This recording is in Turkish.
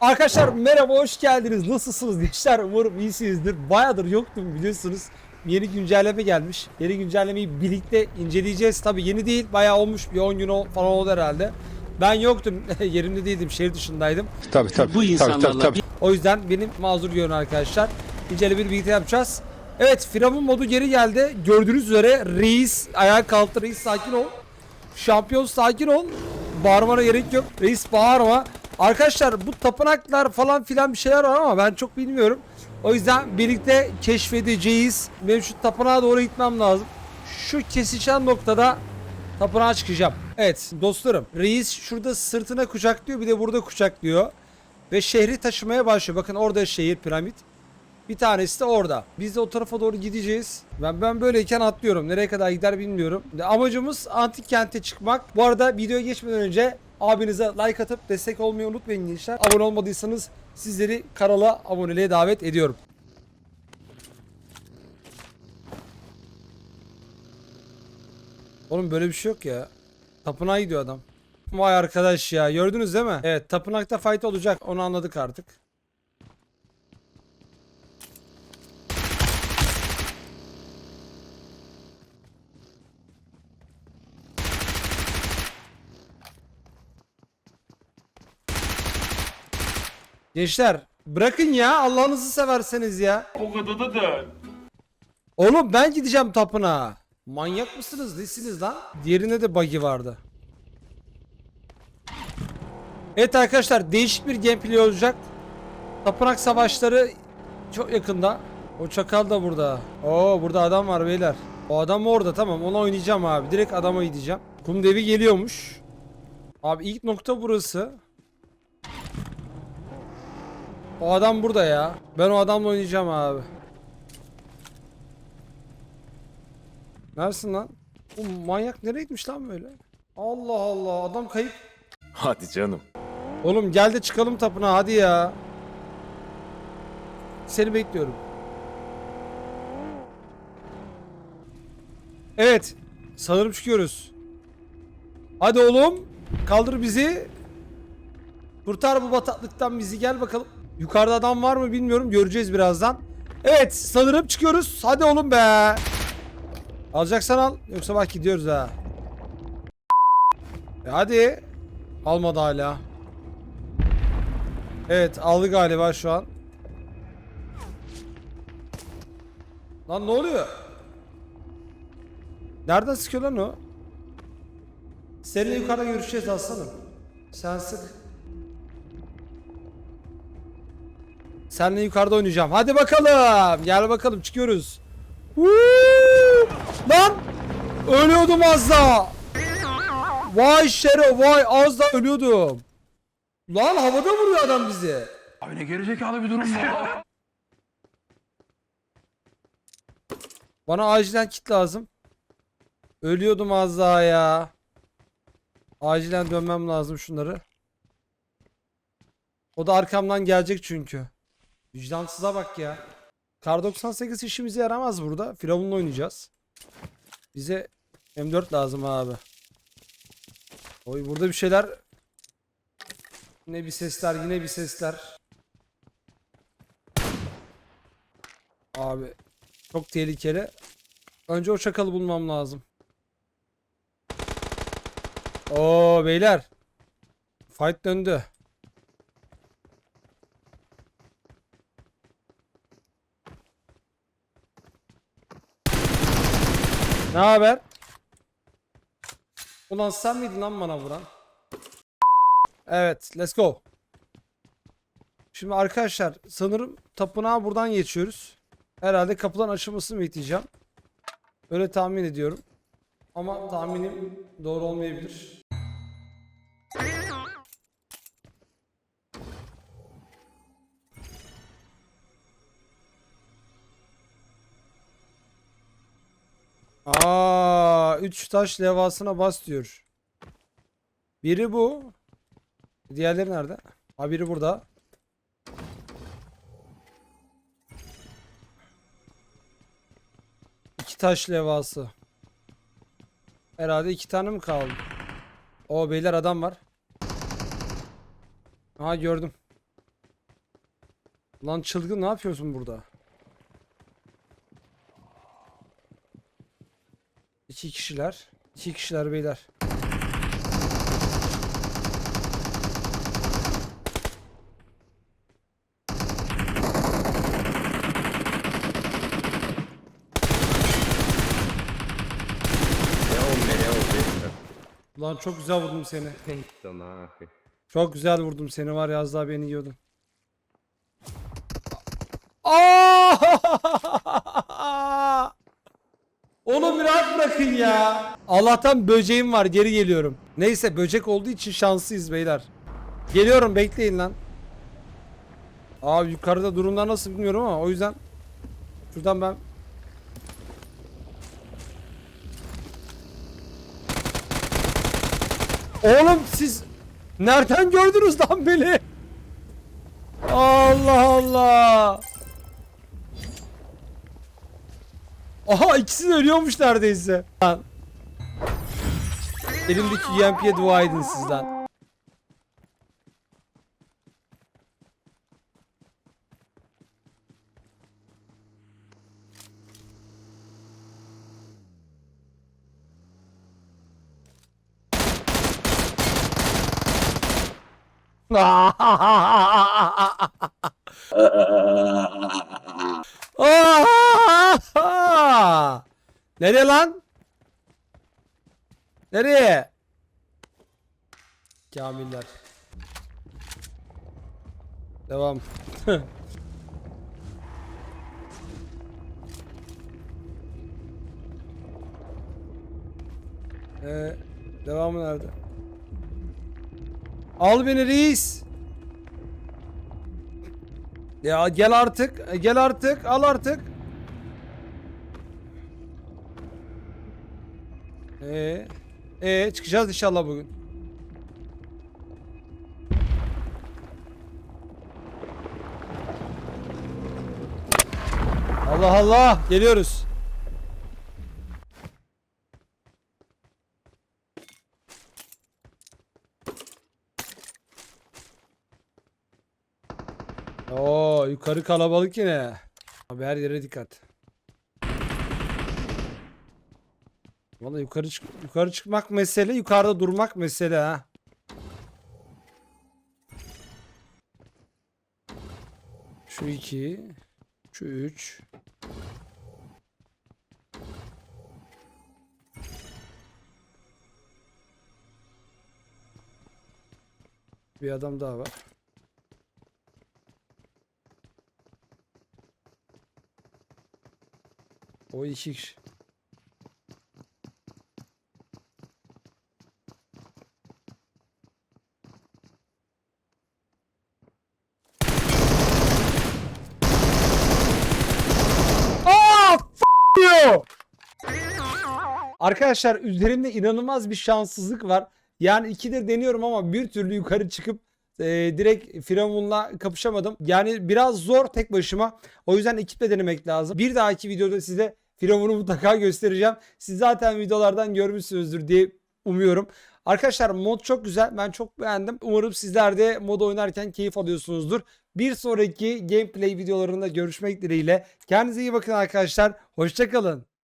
Arkadaşlar merhaba hoş geldiniz. Nasılsınız gençler? Umarım iyisinizdir. Bayağıdır yoktum biliyorsunuz. Yeni güncelleme gelmiş. Yeni güncellemeyi birlikte inceleyeceğiz. Tabi yeni değil bayağı olmuş bir 10 gün falan oldu herhalde. Ben yoktum. Yerimde değildim. Şehir dışındaydım. Tabii tabii. Bu tabii, insanlarla tabii, tabii. O yüzden benim mazur görün arkadaşlar. İncelemeyi birlikte yapacağız. Evet Firavun modu geri geldi. Gördüğünüz üzere reis ayağa kalktı. Reis sakin ol. Şampiyon sakin ol. Bağırmana gerek yok. Reis bağırma. Arkadaşlar bu tapınaklar falan filan bir şeyler var ama ben çok bilmiyorum. O yüzden birlikte keşfedeceğiz. Benim şu tapınağa doğru gitmem lazım. Şu kesişen noktada tapınağa çıkacağım. Evet dostlarım. Reis şurada sırtına kucaklıyor bir de burada kucaklıyor. Ve şehri taşımaya başlıyor. Bakın orada şehir piramit. Bir tanesi de orada. Biz de o tarafa doğru gideceğiz. Ben ben böyleyken atlıyorum. Nereye kadar gider bilmiyorum. Amacımız antik kente çıkmak. Bu arada videoya geçmeden önce abinize like atıp destek olmayı unutmayın gençler. Abone olmadıysanız sizleri kanala aboneliğe davet ediyorum. Oğlum böyle bir şey yok ya. Tapınağa gidiyor adam. Vay arkadaş ya gördünüz değil mi? Evet tapınakta fight olacak onu anladık artık. Gençler bırakın ya Allah'ınızı severseniz ya. O kadar da değil. Oğlum ben gideceğim tapınağa. Manyak mısınız? Nesiniz lan? Diğerinde de buggy vardı. Evet arkadaşlar değişik bir gameplay olacak. Tapınak savaşları çok yakında. O çakal da burada. Oo burada adam var beyler. O adam orada tamam onu oynayacağım abi. Direkt adama gideceğim. Kum devi geliyormuş. Abi ilk nokta burası. O adam burada ya. Ben o adamla oynayacağım abi. Neresin lan? Bu manyak nereye gitmiş lan böyle? Allah Allah adam kayıp. Hadi canım. Oğlum gel de çıkalım tapınağa hadi ya. Seni bekliyorum. Evet. Sanırım çıkıyoruz. Hadi oğlum. Kaldır bizi. Kurtar bu bataklıktan bizi gel bakalım. Yukarıda adam var mı bilmiyorum. Göreceğiz birazdan. Evet sanırım çıkıyoruz. Hadi oğlum be. Alacaksan al. Yoksa bak gidiyoruz ha. E hadi. Almadı hala. Evet aldı galiba şu an. Lan ne oluyor? Nereden sıkıyor lan o? Seninle yukarıda görüşeceğiz aslanım. Sen sık. Seninle yukarıda oynayacağım. Hadi bakalım. Gel bakalım çıkıyoruz. Woo! Lan! Ölüyordum az daha. Vay Şero vay az daha ölüyordum. Lan havada vuruyor adam bizi. Abi ne gerizekalı bir durum bu. Bana acilen kit lazım. Ölüyordum az daha ya. Acilen dönmem lazım şunları. O da arkamdan gelecek çünkü. Vicdansıza bak ya. Kar 98 işimize yaramaz burada. Firavun'la oynayacağız. Bize M4 lazım abi. Oy burada bir şeyler. Yine bir sesler, yine bir sesler. Abi çok tehlikeli. Önce o çakalı bulmam lazım. Oo beyler. Fight döndü. Ne haber? Ulan sen miydin lan bana vuran? Evet, let's go. Şimdi arkadaşlar sanırım tapınağa buradan geçiyoruz. Herhalde kapıların açılmasını bekleyeceğim. Öyle tahmin ediyorum. Ama tahminim doğru olmayabilir. 3 taş levhasına bas diyor. Biri bu. Diğerleri nerede? Ha biri burada. İki taş levhası. Herhalde iki tane mi kaldı? O beyler adam var. Aha gördüm. Lan çılgın ne yapıyorsun burada? İki kişiler. İki kişiler beyler. Ne oldu ne oldu? Ulan çok güzel vurdum seni. Çok güzel vurdum seni var ya az daha beni yiyordun. Aa! Onu rahat bırakın ya. Allah'tan böceğim var geri geliyorum. Neyse böcek olduğu için şanslıyız beyler. Geliyorum bekleyin lan. Abi yukarıda durumlar nasıl bilmiyorum ama o yüzden şuradan ben Oğlum siz nereden gördünüz lan beni? Allah Allah. Aha ikisi de ölüyormuş neredeyse. Lan. Elimdeki UMP'ye dua edin siz lan. Aa! Nereye lan? Nereye? Kamiller. Devam. ee, devamı nerede? Al beni reis. Ya gel artık. Gel artık. Al artık. Ee, ee çıkacağız inşallah bugün. Allah Allah geliyoruz. Oo yukarı kalabalık yine. Abi her yere dikkat. Vallahi yukarı çık yukarı çıkmak mesele, yukarıda durmak mesele ha. Şu iki, şu üç. Bir adam daha var. O iki kişi. Aa, f- Arkadaşlar üzerimde inanılmaz bir şanssızlık var. Yani ikidir deniyorum ama bir türlü yukarı çıkıp e, direkt Firavun'la kapışamadım. Yani biraz zor tek başıma. O yüzden ekiple denemek lazım. Bir dahaki videoda size Firavun'u mutlaka göstereceğim. Siz zaten videolardan görmüşsünüzdür diye umuyorum. Arkadaşlar mod çok güzel. Ben çok beğendim. Umarım sizler de mod oynarken keyif alıyorsunuzdur. Bir sonraki gameplay videolarında görüşmek dileğiyle. Kendinize iyi bakın arkadaşlar. Hoşçakalın.